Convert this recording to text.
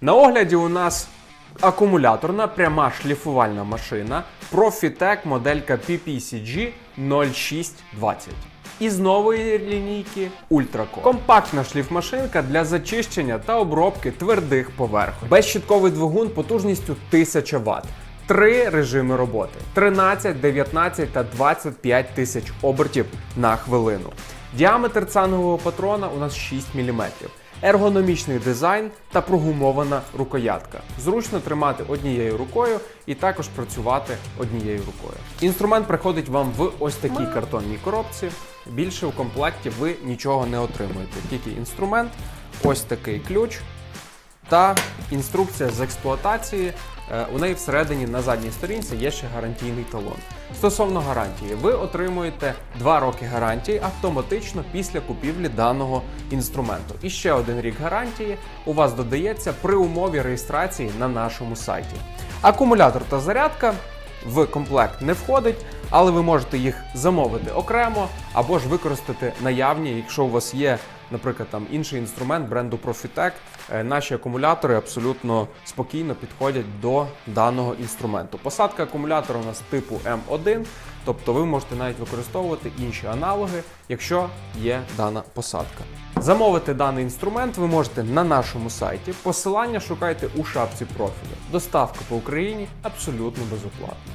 На огляді у нас акумуляторна пряма шліфувальна машина Profitec моделька PPCG 0620. Із нової лінійки Ultraco. Компактна шліфмашинка для зачищення та обробки твердих поверхонь. Безщітковий двигун потужністю 1000 Вт. Три режими роботи: 13, 19 та 25 тисяч обертів на хвилину. Діаметр цангового патрона у нас 6 мм. Ергономічний дизайн та прогумована рукоятка. Зручно тримати однією рукою і також працювати однією рукою. Інструмент приходить вам в ось такій картонній коробці. Більше в комплекті ви нічого не отримуєте. Тільки інструмент, ось такий ключ та інструкція з експлуатації. Е, У неї всередині на задній сторінці є ще гарантійний талон. Стосовно гарантії, ви отримуєте 2 роки гарантії автоматично після купівлі даного інструменту. І ще один рік гарантії у вас додається при умові реєстрації на нашому сайті. Акумулятор та зарядка в комплект не входить, але ви можете їх замовити окремо або ж використати наявні, якщо у вас є, наприклад, там інший інструмент бренду Profitec. е, Наші акумулятори абсолютно спокійно підходять до даного інструменту. Посадка акумулятора у нас типу М1, тобто ви можете навіть використовувати інші аналоги, якщо є дана посадка. Замовити даний інструмент ви можете на нашому сайті. Посилання шукайте у шапці профілю. Доставка по Україні абсолютно безоплатна.